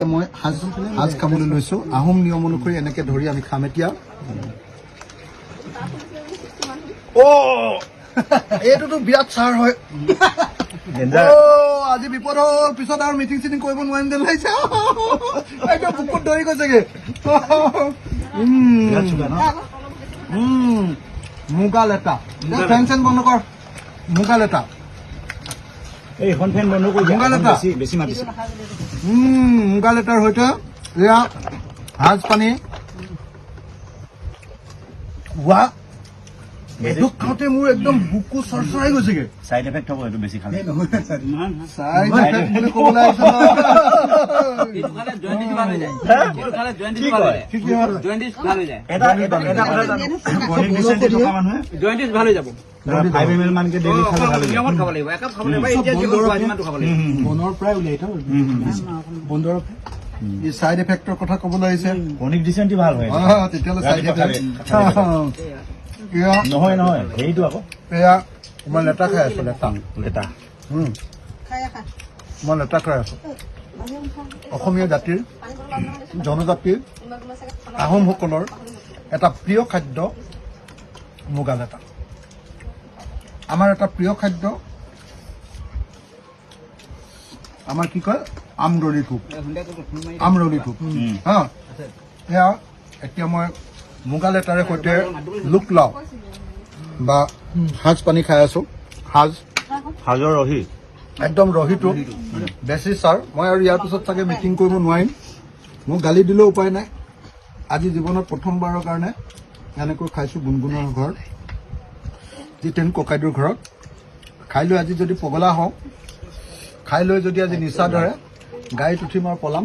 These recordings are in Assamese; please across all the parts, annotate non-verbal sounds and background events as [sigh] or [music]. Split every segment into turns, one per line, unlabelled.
মই সাজ সাজ খাবলৈ লৈছো। আহোম নিয়ম অনুসৰি এনেকে ধৰি আমি খাম এতিয়া। [laughs] এইটোতো বিৰাট ছাৰ হয়। আজি বিপদ হ'ল। পিছত আৰু মিটিং চিটিং কৰিব নোৱাৰিম যেন লাগিছে। একদম বুকুত ধৰি গৈছেগে। মুগা লেটা। ফেন চেন বন্ধ কৰ। মুগা লেটা।
এইখন ফেন বন্ধ কৰি
দিয়া। এখন বেছি-
বেছি মাতিছে।
মুগা লেটাৰ সৈতে এয়া সাজ পানী। ৱা খাওঁতে মোৰ একদম বুকু চৰচৰাই গৈছেগে।
চাইড এফেক্ট হ'ব এইটো বেছি খালে।
চাইড এফেক্টৰ কথা ক'বলৈ আহিছে।
কনিক ডিচেণ্টি ভালো হয়।
তেতিয়াহ'লে চাইড এফেক্ট এয়া
নহয় নহয় হেৰিটো আকৌ।
এয়া মই লেটা খাই আছো লেটা।
লেটা।
মই লেটা খাই আছো। অসমীয়া জাতিৰ জনজাতিৰ আহোমসকলৰ এটা প্ৰিয় খাদ্য মুগা লেটা। আমাৰ এটা প্ৰিয় খাদ্য আমাৰ কি কয় আমৰলি টোপ আমৰলি
উম।
হা এয়া এতিয়া মই মুগা লেটাৰে সৈতে লোক লাও বা সাজ পানী খাই আছো। সাজ।
সাজৰ ৰহি।
একদম ৰহিটো। বেছি ছাৰ মই আৰু ইয়াৰ পিছত চাগে মিটিং কৰিব নোৱাৰিম। মোক গালি দিলেও উপায় নাই। আজি জীৱনত প্ৰথমবাৰৰ কাৰণে এনেকৈ খাইছোঁ গুণগুণৰ ঘৰত জিতেন ককাইদেউৰ ঘৰত। খাই লৈ আজি যদি পগলা হওঁ খাই লৈ যদি আজি নিচা ধৰে গাড়ীত উঠিম আৰু পলাম।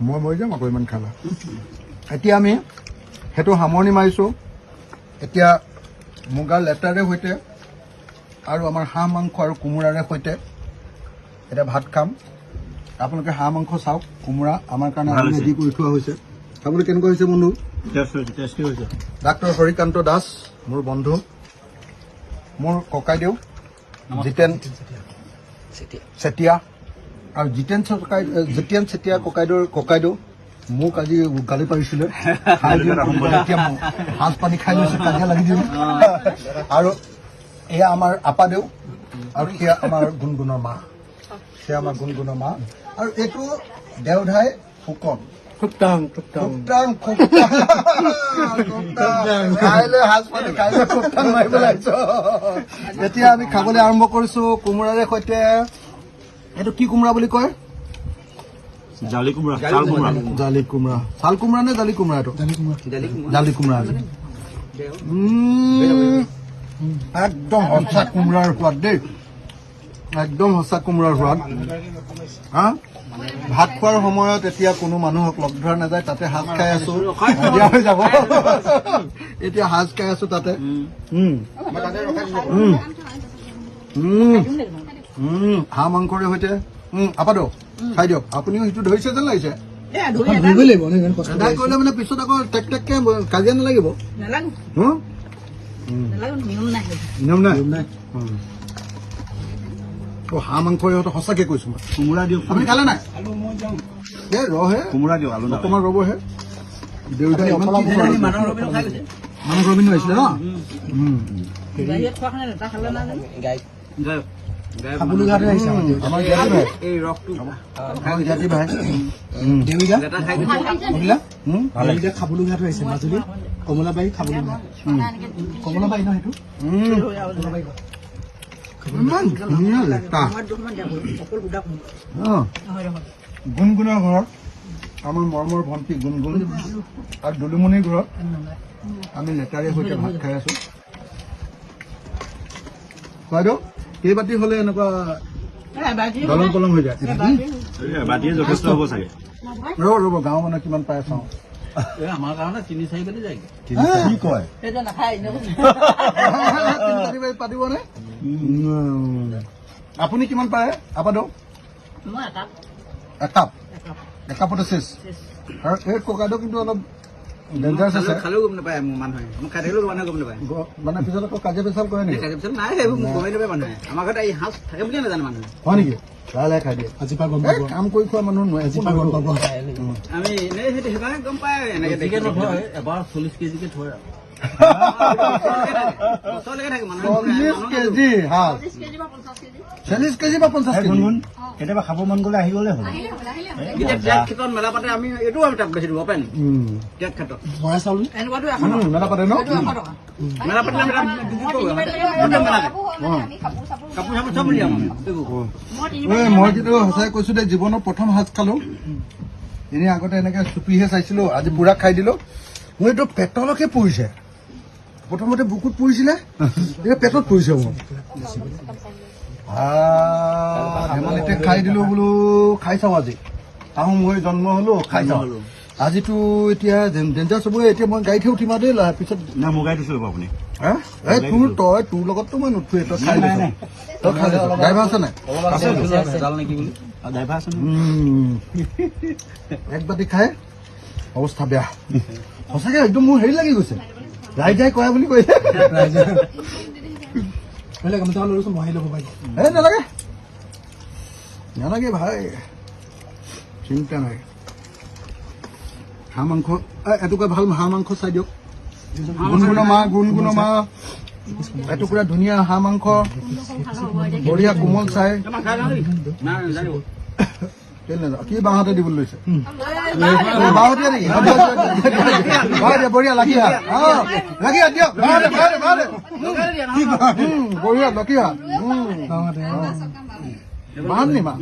মই মৰি যাম আকৌ ইমান খালা। এতিয়া আমি সেইটো সামৰণি মাৰিছোঁ। এতিয়া মুগাৰ লেটাৰে সৈতে আৰু আমাৰ হাঁহ মাংস আৰু কোমোৰাৰে সৈতে এতিয়া ভাত খাম। আপোনালোকে হাঁহ মাংস চাওক কোমোৰা আমাৰ কাৰণে। ৰেডি কৰি থোৱা হৈছে। খাবলৈ কেনেকুৱা হৈছে বন্ধু? ডাক্তৰ হৰিকান্ত দাস মোৰ বন্ধু মোৰ ককাইদেউ জিতেন চেতিয়া। আৰু জিতেন চকাই জিতেন চেতিয়া ককাইদেউৰ ককাইদেউ মোক আজি গালি পাৰিছিলে। খাই দিওঁ এতিয়া [laughs] সাজ পানী খাই লৈছোঁ কাজিয়া লাগি দিওঁ [laughs] আৰু এয়া আমাৰ আপাদেউ আৰু সেয়া আমাৰ গুণগুণৰ মা। সেয়া আমাৰ গুণগুণৰ মা। আৰু এইটো দেওধাই ফুকন। খুবটাং খুবটাং কাইলৈ সাজ পানী কাইলৈ খুবটাং মাৰিবলৈ আহিছো [laughs] এতিয়া আমি খাবলৈ আৰম্ভ কৰিছো কোমোৰাৰে সৈতে এইটো কি কোমোৰা বুলি কয়?
জালি কোমোৰা চাল কোমোৰা
জালি কোমোৰা চাল কোমোৰা নে জালি কোমোৰা এইটো? জালি কোমোৰা একদম সঁচা কোমোৰাৰ সোৱাদ দেই। একদম সঁচা কোমোৰাৰ সোৱাদ। হা? ভাত খোৱাৰ সময়ত এতিয়া কোনো মানুহক লগ ধৰা নাযায় তাতে সাজ খাই আছো। হৈ যাব। এতিয়া সাজ খাই আছো তাতে। হাঁহ মাংসৰে সৈতে। উম, আপাদো খাই দিয়ক আপুনিও সেইটো ধৰিছে যেন লাগিছে। এদাই। কৰিলে মানে পিছত আকৌ টেক টেককে কাজিয়া নালাগিব? হম? নিয়ম নাই। উম। অ, হাঁহ মাংসৰে সৈতে সঁচাকে কৈছো মই।
কোমোৰা দিয়ক।
আপুনি খালে নাই? এ ৰহে।
কোমোৰা দিয়ক আলু নাপায়
অকণমান ৰ'বহে। দেউতাই ইমান কি কৰে?
মানুহ ৰবিনো খাই গৈছে
মানুহ ৰবিনো আহিছিলে ন? আমাৰ জ্ঞাতি ভাই
এই ৰসটো।
আমাৰ জ্ঞাতি ভাই
আহিছে মাজুলী। কমলাবাৰী খাবলগীয়া কমলাবাৰী ন সেইটো?
উম। ইমান ধুনীয়া লেটা। অ। গুণগুণৰ ঘৰত আমাৰ মৰমৰ ভণ্টি গুণগুণ আৰু দুলুমণিৰ ঘৰত আমি লেটাৰে সৈতে ভাত খাই আছো। বাইদেউ? কেইবাটি হ'লে এনেকুৱা দলং পলং হৈ যায়?
বাতিয়ে যথেষ্ট হ'ব চাগে।
ৰ'ব ৰ'ব গাঁৱৰ মানুহে কিমান পাই চাওঁ।
আমাৰ কাৰণে তিনি চাৰি
কি কয়? [laughs]
পাতিবনে। আপুনি কিমান পাৰে আপাদৌ?
একাপ।
একাপতে চেচ আৰু এই ককাইদেউ কিন্তু অলপ ডেঞ্জাৰাছ আছে।
খালেও গম নাপায় মোৰ মানুহে। মোক খাই থাকিলেও মানুহে গম নাপায়।
মানে পিছত আকৌ কাজিয়া পেচাল কৰে নেকি?
খাই পিছত নাই সেইবোৰ মোক গমেই নাপায় মানুহে। আমাৰ ঘৰত এই সাজ থাকে বুলিয়ে নাজানে মানুহে।
হয় নেকি? লাহে লাহে খাই দিয়ে।
আজিৰ পৰা গম পাব।
কাম কৰি খোৱা মানুহ নোৱাৰে
আজিৰ পৰা গম পাব।
আমি এনেই সেইটো সেইকাৰণে গম পায় এনেকে
বেছিকে নথয় এবাৰ চল্লিছ কেজিকে থয় আৰু।
চল্লিছ কেজি হাল চল্লিশ কেজি বা
পঞ্চাশ
কেজি?
কেতিয়াবা খাব মন গ'লে আহি গ'লে হ'ল।
মেলা পাতে আমি
মই কিন্তু সঁচাই কৈছো দেই জীৱনৰ প্ৰথম সাজ খালো। এনেই আগতে এনেকে চুপিহে চাইছিলো আজি বুঢ়া খাই দিলো। মোৰ এইটো পেটলৈকে পৰিছে। প্ৰথমতে বুকুত পৰিছিলে এতিয়া পেটত পৰিছে মোৰ। ধেমালিতে খাই দিলো বোলো খাই চাওঁ আজি। আহোম হৈ জন্ম হলো খাই চাওঁ। আজিতো এতিয়া ডেঞ্জাৰ চবৰে এতিয়া মই গাড়ীতহে উঠিম আৰু দেই পিছত
না মুগাই দিছো ৰ'ব আপুনি।
হা? এই তোৰ তই তোৰ লগততো মই নুঠোৱে তই খাই
নাই,
লৈছ
নাই।
তই খাই লৈছ ড্ৰাইভাৰ আছে নাই। এক বাতি খাই। অৱস্থা বেয়া। সঁচাকে একদম মোৰ হেৰি লাগি গৈছে। ৰাইজাই কয় বুলি কৈছে।
বেলেগ আমি তোমালোক লৈছো মহাই ল'ব পাৰিব
এই নালাগে। নালাগে ভাই। চিন্তা নাই। হাঁহ মাংস এ, এটুকুৰা ভাল হাঁহ মাংস চাই দিয়ক। গুণগুণ মাহ গুণগুণ মাহ এটুকুৰা ধুনীয়া হাঁহ মাংস। বঢ়িয়া কোমল চাই। নাযাওঁ? কি বাঁহতে দিবলৈ লৈছে? বাঁহতে নেকি অ, দিয়ক, দিয়ক, দিয়ক, দিয়ক, দিয়ক। বাঁহ দিয়া, বঢ়িয়া